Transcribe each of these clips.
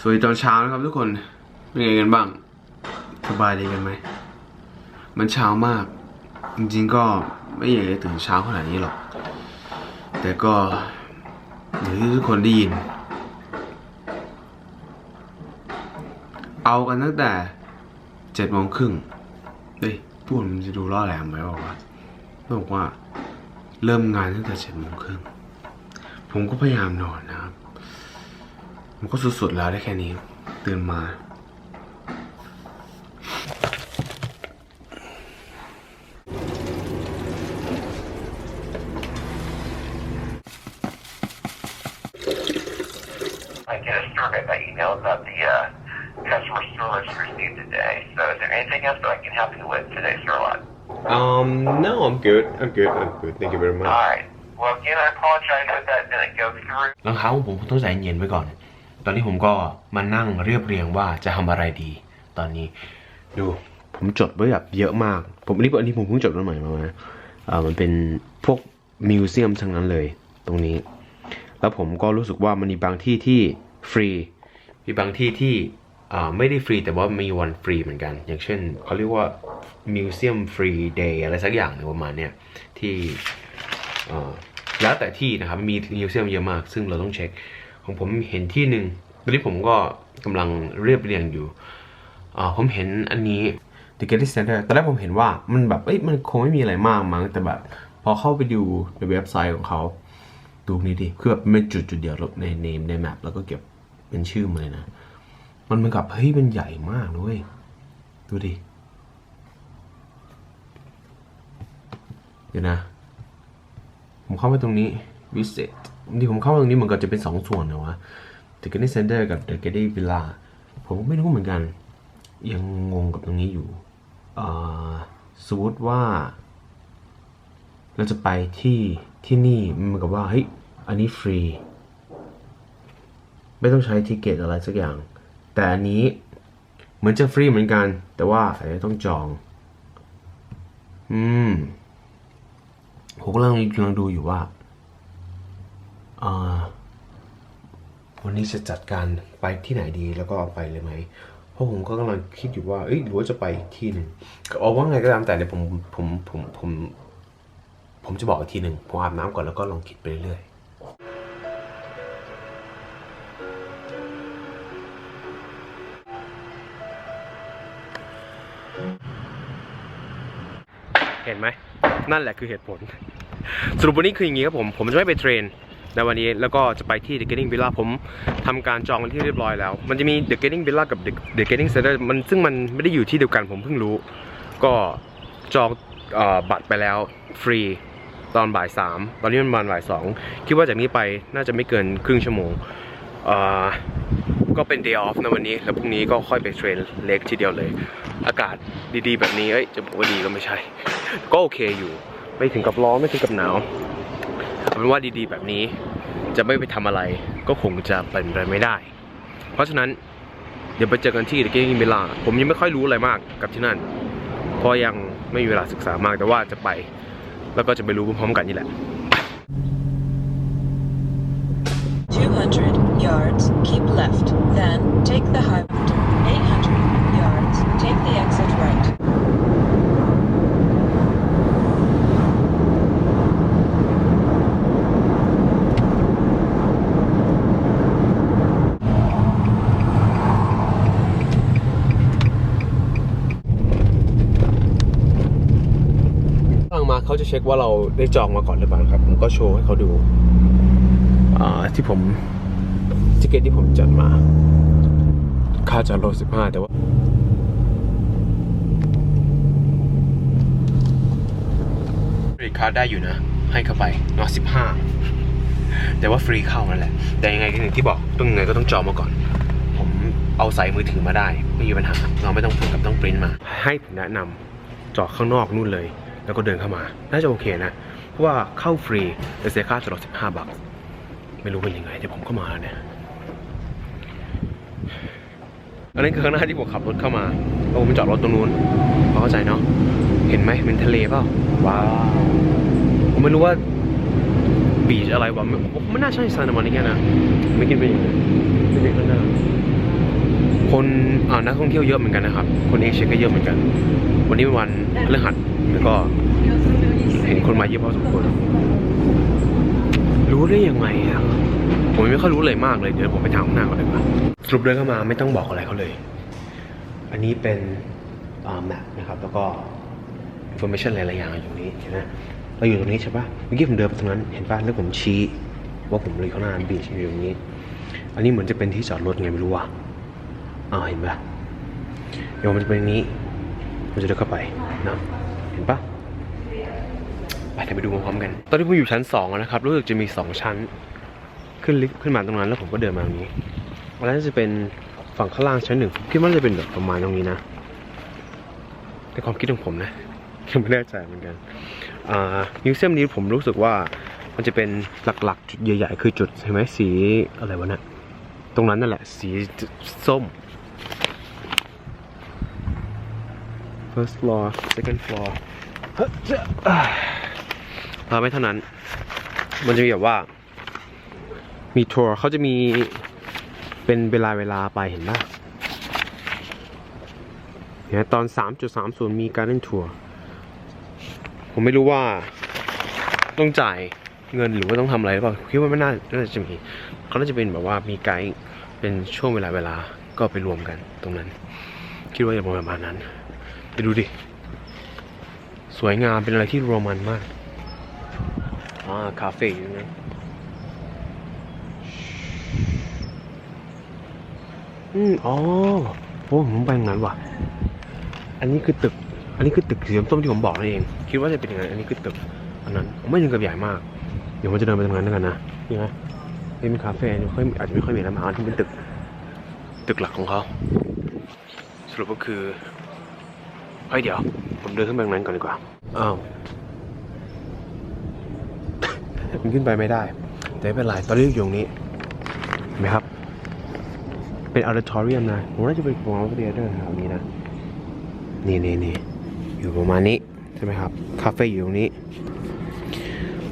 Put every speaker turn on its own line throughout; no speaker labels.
สวัสดีตอนเช้านะครับทุกคน เป็นไงกันบ้าง สบายดีกันไหม มันเช้ามาก จริงๆก็ไม่อยากจะตื่นเช้าขนาดนี้หรอก แต่ก็อย่างที่ทุกคนได้ยิน เอากันตั้งแต่เจ็ดโมงครึ่งเฮ้ยพูดมันจะดูล่อแหลมไหมบอกว่าบอกว่า เริ่มงานตั้งแต่เจ็ดโมงครึ่ง ผมก็พยายามนอนนะครับ มันก็สุดๆแล้วได้แค่นี้ ตื่นมา
I get a survey by email about the uh, customer service you received today. So is there anything else that I can help you with today, Sirlot?
Um no I'm good I'm good I'm good thank you very much
All right. Well, again, I apologize that that didn't go through.
รองเท้าของผมผมต้องใจเย็นไว้ก่อนต อนนี้ผมก็มานั่งเรียบเรียงว่าจะทำอะไรดี ตอนนี้
ดูผมจดไว้แบบเยอะมาก ผมอันนี้อันนี้ผมเพิ่งจดมาใหม่มานะอ่ามันเป็นพวกมิวเซียมทั้งนั้นเลย ตรงนี้ แล้วผมก็รู้สึกว่ามันมีบางที่ที่ฟรี
มีบางที่ที่อ่าไม่ได้ฟรีแต่ว่ามีวันฟรีเหมือนกัน อย่างเช่นเขาเรียกว่า Museum Free Day อะไรสักอย่างหนึ่งประมาณเนี้ยที่อ่าแล้วแต่ที่นะครับมีมิวเซียมเยอะมาก ซึ่งเราต้องเช็ค ของผมเห็นที่หนึ่งตอนนี้ผมก็กำลังเรียบเรียงอยู่ผมเห็นอันนี้
The Getty Center ตอนแรกผมเห็นว่ามันแบบเอ้ยมันคงไม่มีอะไรมากมั้งแต่แบบพอเข้าไปดูในเว็บไซต์ของเขาดูนี้ดิคือแบบไม่จุดจุดเดียวล้วในเนมในแมปแล้วก็เก็บเป็นชื่อมาเลยนะ มันเหมือนกับเฮ้ยมันใหญ่มากเว้ยดูดิเดี๋ยวนะ ผมเข้าไปตรงนี้ visit ที่ผมเข้าตรงนี้มือนกับจะเป็นสองส่วนนะวะ The Getty Center กับ The Getty Villa ผมก็ไม่รู้เหมือนกัน ยังงงกับตรงนี้อยู่สมมติว่า เราจะไปที่ที่นี่มันกับว่าเฮ้ยอันนี้ฟรี ไม่ต้องใช้ทิเกตอะไรสักอย่าง แต่อันนี้เหมือนจะฟรีเหมือนกัน แต่ว่าอาจจะต้องจอง อืมผมกำลังกำลังดูอยู่ว่า วันนี้จะจัดการไปที่ไหนดีแล้วก็เอาไปเลยไหมเพราะผมก็กำลังคิดอยู่ว่าเอ้ยหรือว่าจะไปที่หนึ่งเอาว่าไงก็ตามแต่เดี๋ยวผมผมผมผมผมจะบอกอีกทีหนึ่งผมอาบน้ำก่อนแล้วก็ลองคิดไปเรื่อยเห็นไหม นั่นแหละคือเหตุผล สรุปวันนี้คืออย่างนี้ครับผม ผมจะไม่ไปเทรน ในวันนี้แล้วก็จะไปที่ The Getting Villa ผมทำการจองที่เรียบร้อยแล้ว มันจะมี The Getting Villa กับ The, The Getting Center มันซึ่งมันไม่ได้อยู่ที่เดียวกันผมเพิ่งรู้ ก็จองอบัตรไปแล้วฟรีตอนบ่ายสามตอนนี้มันประมาณบ่ายสองคิดว่าจากนี้ไปน่าจะไม่เกินครึ่งชั่วโมงก็เป็น day off นะวันนี้ แล้วพรุ่งนี้ก็ค่อยไปเทรนเล็กทีเดียวเลย อากาศดีๆ แบบนี้ เอ้ย จะบอกว่าดีก็ไม่ใช่ ก็โอเคอยู่ ไม่ถึงกับร้อน ไม่ถึงกับหนาว เอาเป็นว่าดีๆ แบบนี้ จะไม่ไปทำอะไรก็คงจะเป็นไปไม่ได้ เพราะฉะนั้นเดี๋ยวไปเจอกันที่ The Gaming Villa ผมยังไม่ค่อยรู้อะไรมากกับที่นั่น เพราะยังไม่มีเวลาศึกษามากแต่ว่าจะไป แล้วก็จะไปรู้พร้อมๆกันนี่แหละ
200 yards, keep left, then take the highway. 800 yards, take the exit right.
กำลังมา เช็คว่าเราได้จองมาก่อนหรือเปล่าครับ ผมก็โชว์ให้เขาดูที่ผมทิเกตที่ผมจัดมา ค่าจอดรถสิบห้าแต่ว่ารีคาร์ดได้อยู่นะ ให้เข้าไปนาะสิบห้าแต่ว่าฟรีเข้านั่นแหละ แต่ยังไงก็อย่างที่บอกต้องยังไงก็ต้องจองมาก่อน ผมเอาใส่มือถือมาได้ ไม่มีปัญหาเราไม่ต้องถึงกับต้องปริ้นมา ให้ผมแนะนำจอดข้างนอกนู่นเลย แล้วก็เดินเข้ามา น่าจะโอเคนะ เพราะว่าเข้าฟรีแต่เสียค่าจอด15 บาท ไม่รู้เป็นยังไงเดี๋ยวผมเข้ามาแล้วเนี่ย อันนี้คือข้างหน้าที่ผมขับรถเข้ามาแล้วผมจอดรถตรงนู้นพอเข้าใจเนาะ เห็นไหมเป็นทะเลเปล่า ว้าว ผมไม่รู้ว่าบีชอะไรวะไม่ผมไม่น่าใช่ซานามานิกานะ ไม่คิดเป็นอย่างนั้นไม่ใช่ข้างหน้า คนอ่านักท่องเที่ยวเยอะเหมือนกันนะครับ คนเอเชียก็เยอะเหมือนกัน วันนี้เป็นวันพฤหัสแล้วก็เห็นคนมาเยอะพอสมควรรู้ได้ยังไงอะผมไม่ค่อยรู้เลยมากเลยเดี๋ยวผมไปถามข้างหน้าก่อนเลยว่าสรุปเดินเข้ามาไม่ต้องบอกอะไรเขาเลย อันนี้เป็นแมปนะครับ แล้วก็ information หลายๆอย่างอยู่นี้เห็นไหมเราอยู่ตรงนี้ใช่ปะเมื่อกี้ผมเดินไปตรงนั้นเห็นปะแล้วผมชี้ว่าผมเลยข้างหน้าบีชอยู่ตรงนี้ อันนี้เหมือนจะเป็นที่จอดรถไงไม่รู้ว่ะ อ่าเห็นปะเดี๋ยวมันจะเป็นอย่างนี้มันจะเดินเข้าไปนะเห็นปะไปเดี๋ยวไปดูพร้อมๆกัน ตอนนี้ผมอยู่ชั้นสองแล้วนะครับ รู้สึกจะมีสองชั้น ขึ้นลิฟต์ขึ้นมาตรงนั้น แล้วผมก็เดินมาตรงนี้อันนั้นจะเป็นฝั่งข้างล่างชั้นหนึ่งคิดว่าจะเป็นแบบประมาณตรงนี้นะในความคิดของผมนะยังไม่แน่ใจเหมือนกันอ่ามิวเซียมนี้ผมรู้สึกว่ามันจะเป็นหลักๆ จุดใหญ่ๆ คือจุดใช่ไหมสีอะไรวะเนี่ยตรงนั้นนั่นแหละ สีส้ม first floor second floor เฮ้ยเจ้าอ่าไม่เท่านั้น มันจะมีแบบว่า มีทัวร์เขาจะมีเป็นเวลาเวลาไปเห็นปะเนี่ยตอน 3.30 มีการเล่นทัวร์ผมไม่รู้ว่าต้องจ่ายเงินหรือว่าต้องทำอะไรหรือเปล่าคิดว่าไม่น่าน่าจะมีเขาน่าจะเป็นแบบว่ามีไกด์เป็นช่วงเวลาเวลาก็ไปรวมกันตรงนั้น คิดว่าจะประมาณนั้น ไปดูดิ สวยงามเป็นอะไรที่โรมันมากอ่าคาเฟ่อยู่ตรงนั้อืมอ๋อโอ้ผมไปงั้นว่ะ อันนี้คือตึก อันนี้คือตึกสีส้มที่ผมบอกนั่นเอง คิดว่าจะเป็นย่างนั้นอันนี้คือตึก อันนั้น ไม่ถึงกับใหญ่มาก เดี๋ยวผมจะเดินไปตรงนั้นแล้วยกันนะนี่ไงนี่เป็นคาเฟ่อันนี้ค่อยอาจจะไม่ค่อยมีร้านอาหารที่เป็นตึก ตึกหลักของเขา สรุปก็คือ เฮ้ยเดี๋ยว ผมเดินขึ้นไปตรงนั้นก่อนดีกว่า อ้าว มันขึ้นไปไม่ได้ แต่ไม่เป็นไร ตอนนี้อยู่ตรงนี้ เห็นไหมครับ เป็นออ d ิทอรียมนะ ผมน่าจะเป็นของเราเรียนด้วยแถวนี้นะ นี่นี่นี่อยู่ประมาณนี้ ใช่ไหมครับ คาเฟ่อยู่ตรงนี้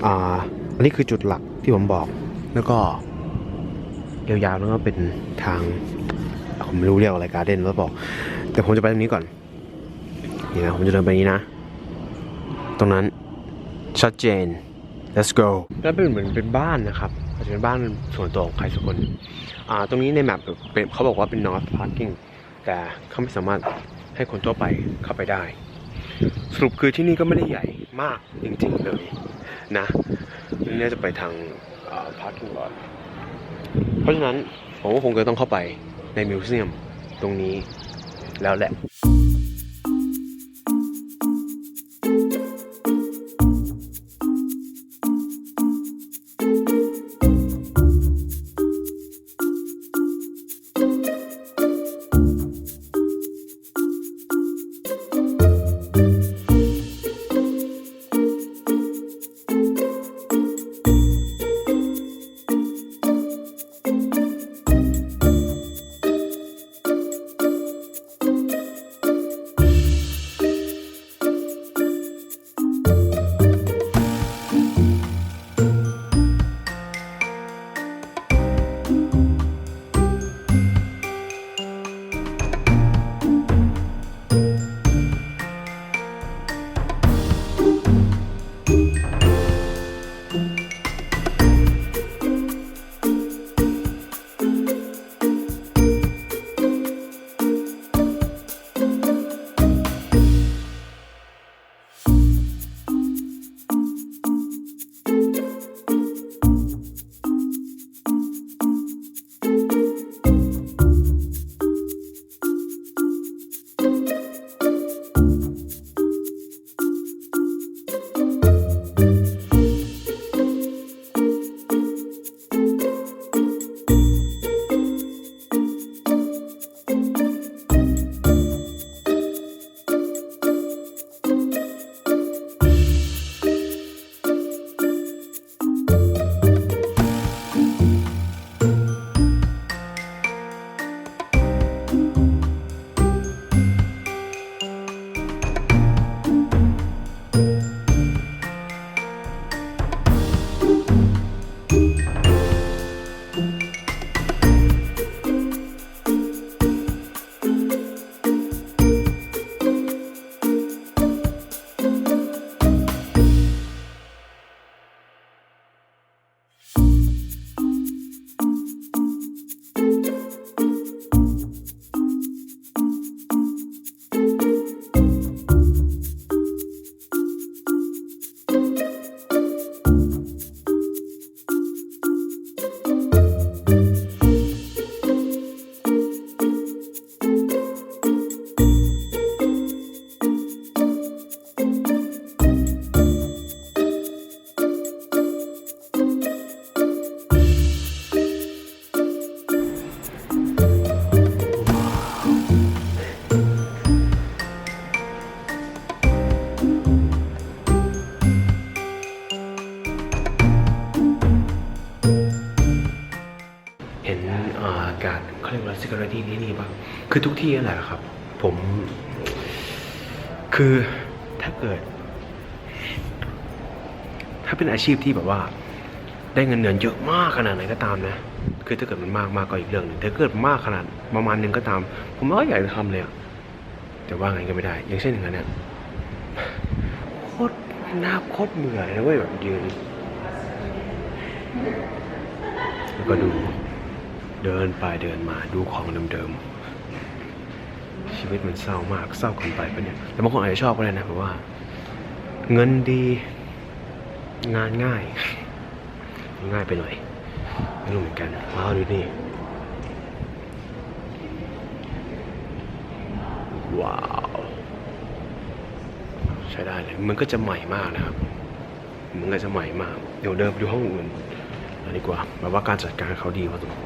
อ่า อันนี้คือจุดหลักที่ผมบอก แล้วก็ยาวๆแล้วก็เป็นทาง ผมไม่รู้เรียกอะไรการ์เด้นแล้วบอก แต่ผมจะไปตรงนี้ก่อน นี่นะผมจะเดินไปนี้นะ ตรงนั้นชัดเจน let's go แล้วเป็นเหมือนเป็นบ้านนะครับอาจจะเป็นบ้านส่วนตัวของใครสักคนอ่าตรงนี้ในแมปเป็นเขาบอกว่าเป็น north parking แต่เขาไม่สามารถให้คนทั่วไปเข้าไปได้ สรุปคือที่นี่ก็ไม่ได้ใหญ่มากจริงๆเลยนะนี่น่าจะไปทางา parking lot เพราะฉะนั้นผมก็คงจะต้องเข้าไปในมิวเซียมตรงนี้แล้วแหละ คือทุกที่นั่นแหละครับ ผม คือถ้าเกิด ถ้าเป็นอาชีพที่แบบว่า ได้เงินเดือนเยอะมากขนาดไหนก็ตามนะ คือถ้าเกิดมันมากมากก็อีกเรื่องหนึ่งถ้าเกิดมากขนาดประมาณนึงก็ตาม ผมก็อยากจะทำเลยอะแต่ว่าไงก็ไม่ได้ อย่างเช่นอย่างนั้นเนี่ยโคตรน่าโคตรเบื่อเลยนะเว้ยแบบยืนแล้วก็ดูเดินไปเดินมาดูของเดิมๆ ชีวิตมันเศร้ามากเศร้าเกินไปปะเนี่ยแต่บางคนอาจจะชอบก็ได้นะเพราะว่า เงินดี งานง่าย ง่ายไปหน่อยไม่รู้เหมือนกันว้าวดูนี่ว้าวใช้ได้เลยมันก็จะใหม่มากนะครับมันก็จะใหม่มาก เดี๋ยวเดินไปดูห้องอื่นกันดีกว่าแบบว่าการจัดการเขาดีพอสมควร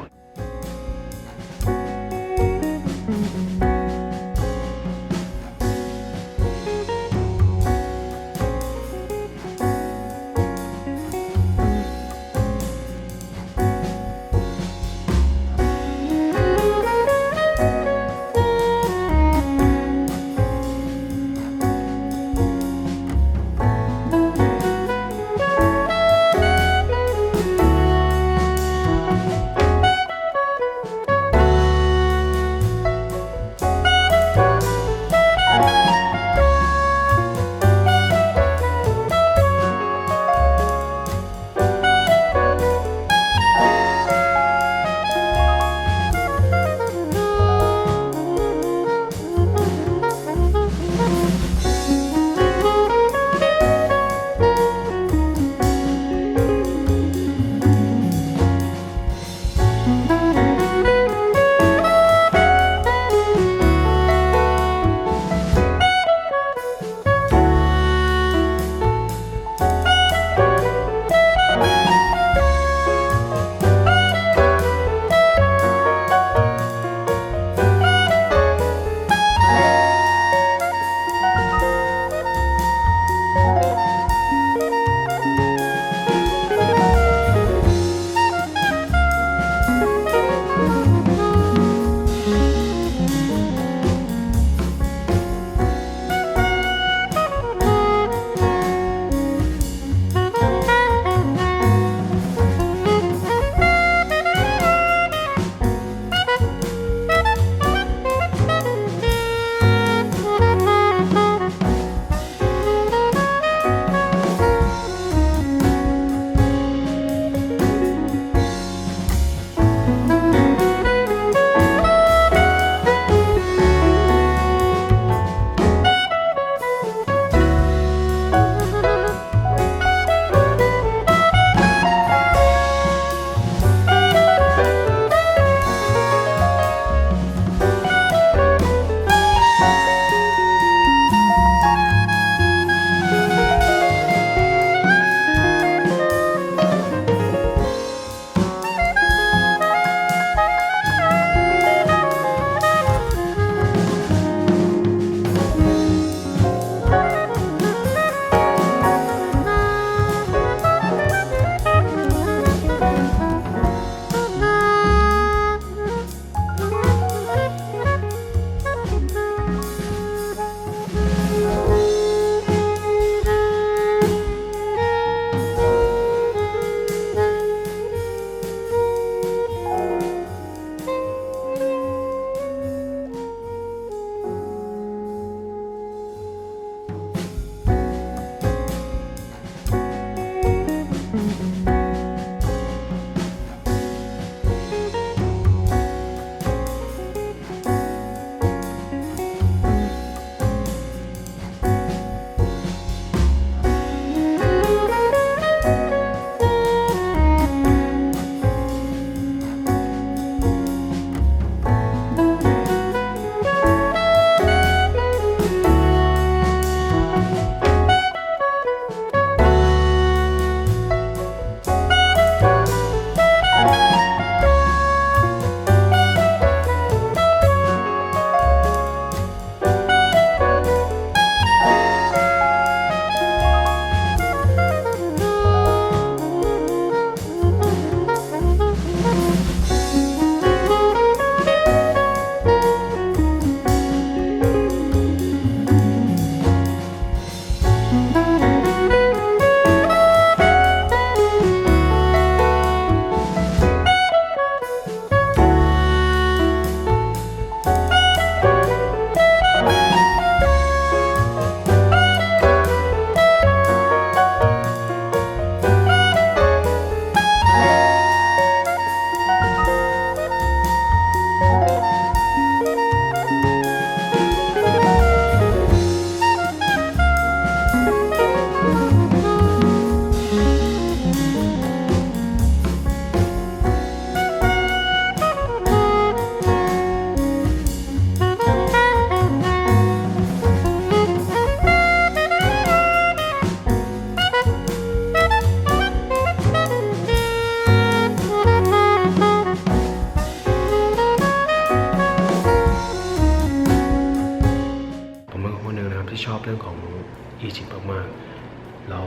แล้ว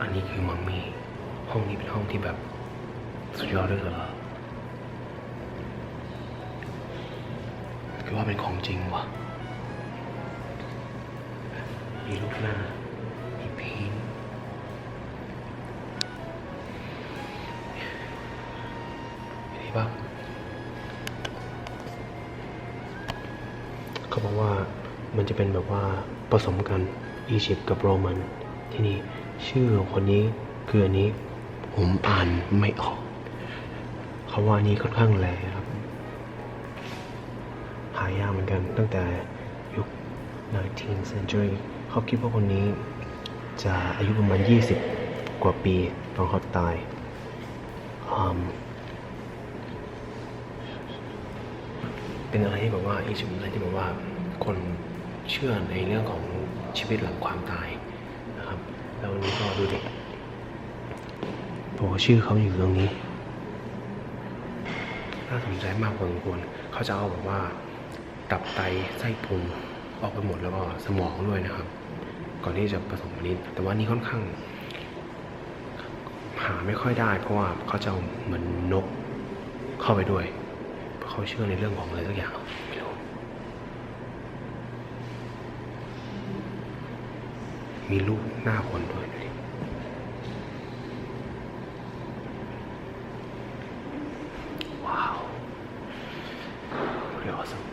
อันนี้คือมัมมี่ ห้องนี้เป็นห้องที่แบบสุดยอดด้วยเหรอคือว่าเป็นของจริงวะมีลูกหน้า มีพีนนี่ปะเขาบอกว่ามันจะเป็นแบบว่าผสมกันอียิปต์กับโรมัน ที่นี่ชื่อของคนนี้คืออันนี้ ผมอ่านไม่ออกเขาว่านี้ค่อนข้างแรงครับ หายากเหมือนกันตั้งแต่ยุค 19th century เขาคิดว่าคนนี้จะอายุประมาณ 20 กว่าปีตอนเขาตายเป็นอะไรที่แบบว่าอีกสิ่งอะไรที่แบบว่าคนเชื่อในเรื่องของชีวิตหลังความตาย แล้ววันนี้ก็ดูดิบอกว่าชื่อเขาอยู่ตรงนี้ น่าสนใจมากพอสมควรเขาจะเอาแบบว่า ตับไตไส้พุงออกไปหมดแล้วก็สมองด้วยนะครับ ก่อนที่จะผสมอันนี้ แต่ว่านี่ค่อนข้าง หาไม่ค่อยได้ เพราะว่าเขาจะเอาเหมือนนกเข้าไปด้วย เพราะเขาเชื่อในเรื่องของอะไรสักอย่างไม่รู้มีลูกหน้าคนด้วยดูดิว้าว Pretty awesome.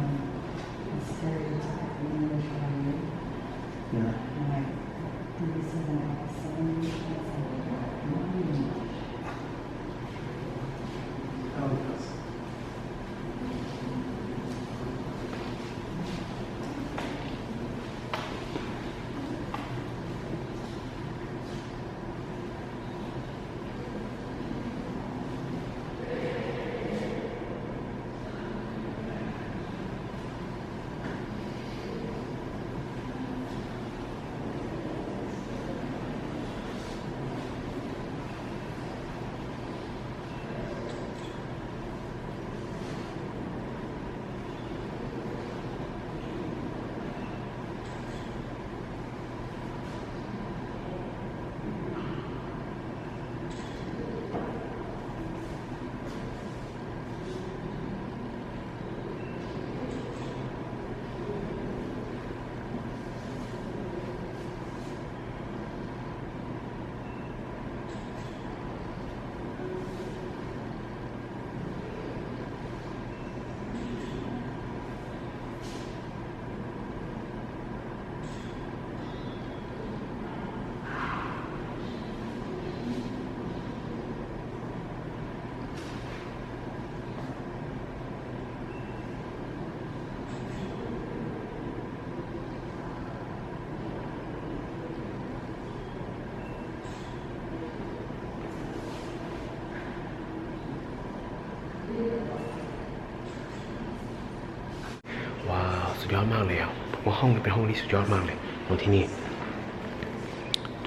ว้าว สุดย อดมากเลยอะผมว่าห้องนี้เป็นห้องที่สุดยอดมากเลยของที่นี่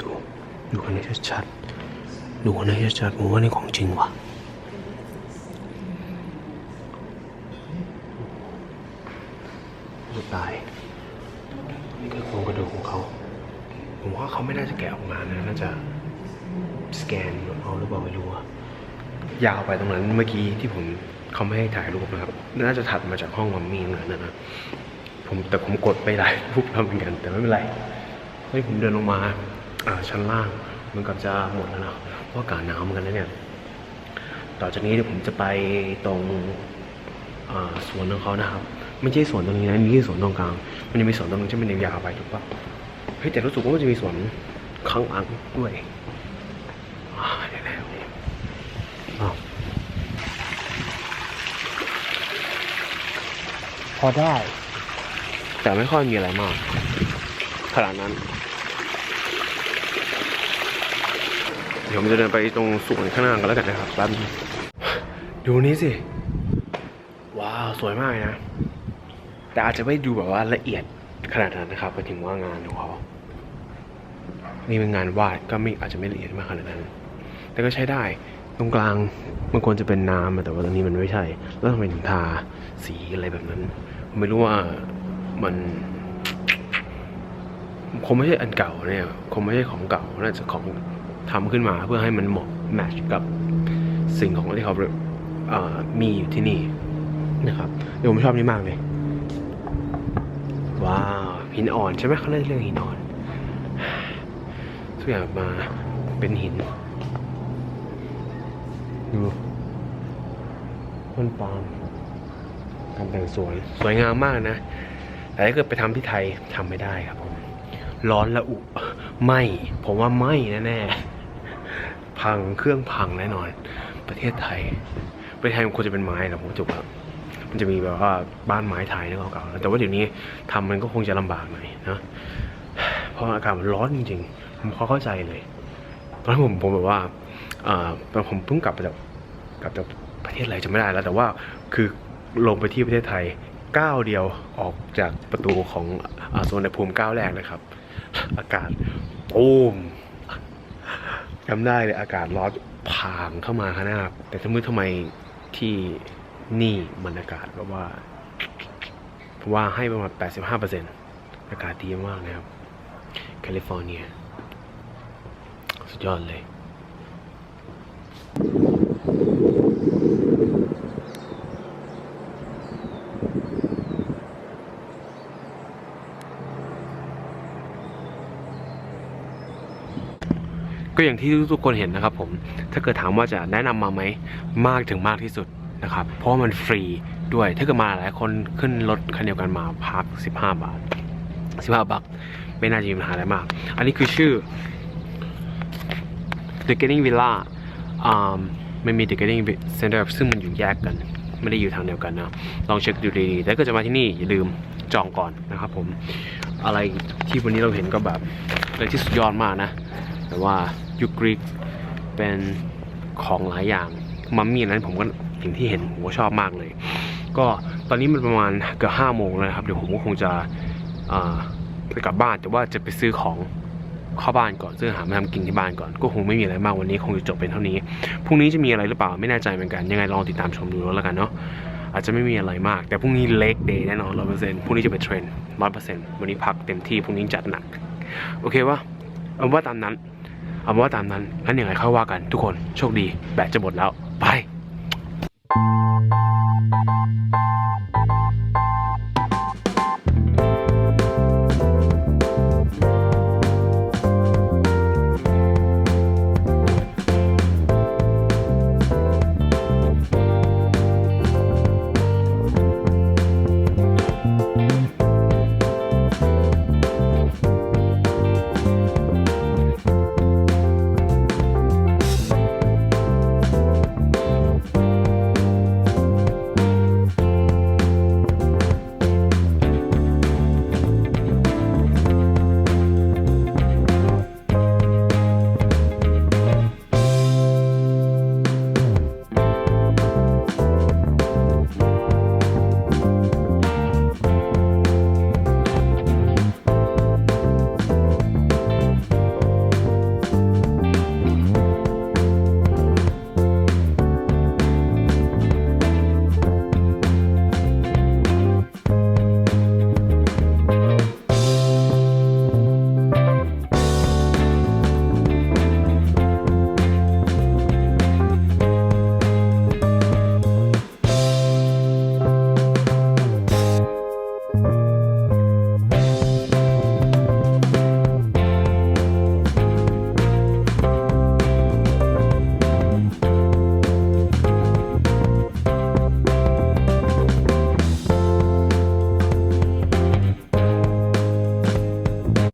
ดูดูกันให้ชัดๆดูกันให้ชัดๆผมว่านี่ของจริงว่ะดูตายนี่คือโครงกระดูกของเขา ผมว่าเขาไม่น่าจะแกะออกมานะน่าจะสแกนเอาหรือเปล่าไม่รู้อะยาวไปตรงนั้นเมื่อกี้ที่ผมเขาไม่ให้ถ่ายรูปนะครับ น่าจะถัดมาจากห้องมัมมี่นั่นกันนะ ผมแต่ผมกดไปหลายรูปแล้วเหมือนกัน แต่ไม่เป็นไรเฮ้ยผมเดินลงมาอ่าชั้นล่างมันกับจะหมดแล้วนะเพราะอากาศหนาวเหมือนกันนะเนี่ยต่อจากนี้เดี๋ยวผมจะไปตรงสวนของเขานะครับ ไม่ใช่สวนตรงนี้นะนี่คือสวนตรงกลาง มันจะมีสวนตรงนึงที่มันยาวไปถูกปะเฮ้ยแต่รู้สึกว่ามันจะมีสวนข้างหลังด้วยอ่าเดี๋ยวแล้วอ้าวพอได้ แต่ไม่ค่อยมีอะไรมากขนาดนั้น เดี๋ยวผมจะเดินไปตรงสวนข้างหน้ากันแล้วกันนะครับแป๊บนึงดูนี้สิ ว้าว สวยมากเลยนะ แต่อาจจะไม่ดูแบบว่าละเอียดขนาดนั้นนะครับไปถึงว่างานของเขานี่เป็นงานวาดก็ไม่อาจจะไม่ละเอียดมากขนาดนั้น แต่ก็ใช้ได้ ตรงกลางมันควรจะเป็นน้ำแต่ว่าตรงนี้มันไม่ใช่ แล้วทำไมถึงทาสีอะไรแบบนั้นไม่รู้ว่า มันคงไม่ใช่อันเก่าเนี่ยคงไม่ใช่ของเก่าน่าจะของทำขึ้นมาเพื่อให้มันเหมาะแมทช์กับสิ่งของที่เขาเอ่อมีอยู่ที่นี่นะครับเดี๋ยวผมชอบนี่มากเลย ว้าวหินอ่อนใช่ไหมเขาเรียกเรื่องหินอ่อนทุกอย่างมาเป็นหินดูต้นปาล์มการแต่งสวยสวยงามมากนะ แต่ถ้าเกิดไปทำที่ไทยทำไม่ได้ครับผม ร้อนละอุไหม่ผมว่าไหม่แน่ๆพังเครื่องพังแน่นอน ประเทศไทย ประเทศไทยมันควรจะเป็นไม้นะผมว่าถูกแล้วมันจะมีแบบว่าบ้านไม้ไทยนึกเก่าๆแต่ว่าเดี๋ยวนี้ทำมันก็คงจะลำบากหน่อยนะเพราะอากาศมันร้อนจริงๆผมเข้าใจเลย ตอนนั้นผมผมแบบว่าอ่าตอนผมเพิ่งกลับมาจากกลับจากประเทศอะไรจะไม่ได้แล้ว แต่ว่าคือลงไปที่ประเทศไทย ก้าวเดียวออกจากประตูของโซนภูมิก้าวแรกนะครับ อากาศตูมจำได้เลยอากาศร้อนพางเข้ามาข้างหน้า แต่ทำไมทำไมที่นี่มันอากาศแบบว่าว่าให้ประมาณ 85%อากาศดีมากนะครับแคลิฟอร์เนีย สุดยอดเลย ก็อย่างที่ทุกคนเห็นนะครับผมถ้าเกิดถามว่าจะแนะนำมาไหมมากถึงมากที่สุดนะครับเพราะว่ามันฟรีด้วยถ้าเกิดมาหลายคนขึ้นรถคันเดียวกันมาพัก 15 บาท 15 บาทไม่น่าจะมีปัญหาอะไรมาก อันนี้คือชื่อ The Getting Villa อ่ามันมี The Getting Center ซึ่งมันอยู่แยกกันไม่ได้อยู่ทางเดียวกันนะ ลองเช็คดูดีๆแต่ก็จะมาที่นี่อย่าลืมจองก่อนนะครับผม อะไรที่วันนี้เราเห็นก็แบบอะไรที่สุดยอดมากนะ แต่ว่า ยุคกรีกเป็นของหลายอย่างมัมมี่นั้นผมก็สิ่งที่เห็นผมก็ชอบมากเลย ก็ตอนนี้มันประมาณเกือบห้าโมงแล้วครับเดี๋ยวผมก็คงจะไปกลับบ้านแต่ว่าจะไปซื้อของเข้าบ้านก่อนซื้ออาหารมาทำกินที่บ้านก่อน ก็คงไม่มีอะไรมากวันนี้คงจะจบเป็นเท่านี้พรุ่งนี้จะมีอะไรหรือเปล่าไม่แน่ใจเหมือนกันยังไงลองติดตามชมดูแล้วกันเนาะอาจจะไม่มีอะไรมาก แต่พรุ่งนี้เล็กเดย์แน่นอนร้อยเปอร์เซ็นต์พรุ่งนี้จะเป็นเทรนร้อยเปอร์เซ็นต์วันนี้พักเต็มที่พรุ่งนี้จัดหนัก โอเควะเอาว่าตามนั้น เอาเป็นว่าตามนั้นงั้นยังไงค่อยว่ากันทุกคนโชคดีแบตจะหมดแล้วไป